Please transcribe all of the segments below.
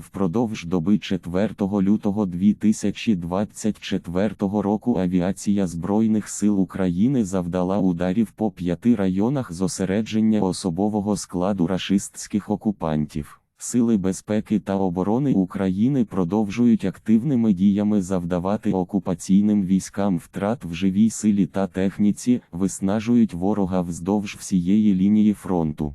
Впродовж доби 4 лютого 2024 року авіація Збройних сил України завдала ударів по п'яти районах зосередження особового складу рашистських окупантів. Сили безпеки та оборони України продовжують активними діями завдавати окупаційним військам втрат в живій силі та техніці, виснажують ворога вздовж всієї лінії фронту.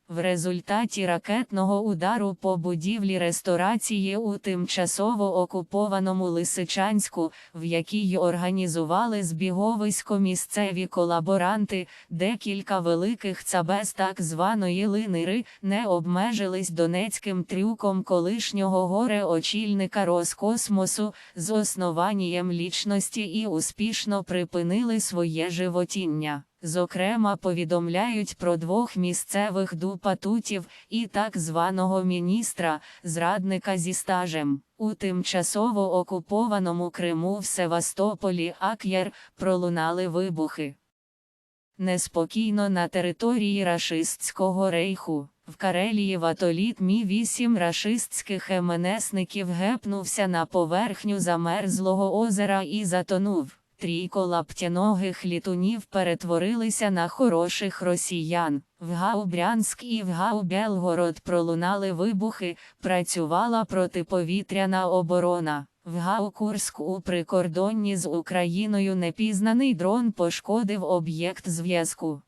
В результаті ракетного удару по будівлі ресторації у тимчасово окупованому Лисичанську, в якій організували збіговисько місцеві колаборанти, декілька великих цабез так званої линири не обмежились донецьким трюком колишнього горе очільника Роскосмосу з основанням лічності і успішно припинили своє животіння. Зокрема, повідомляють про двох місцевих дупатутів і так званого міністра, зрадника зі стажем. У тимчасово окупованому Криму в Севастополі Ак'єр пролунали вибухи. Неспокійно на території рашистського рейху. В Карелії в атоліт Мі-8 рашистських МНСників гепнувся на поверхню замерзлого озера і затонув. Трійко лаптяногих літунів перетворилися на хороших росіян. В Гаубрянськ і в Гау-Белгород пролунали вибухи, працювала протиповітряна оборона. В Гау-Курську у прикордонні з Україною непізнаний дрон пошкодив об'єкт зв'язку.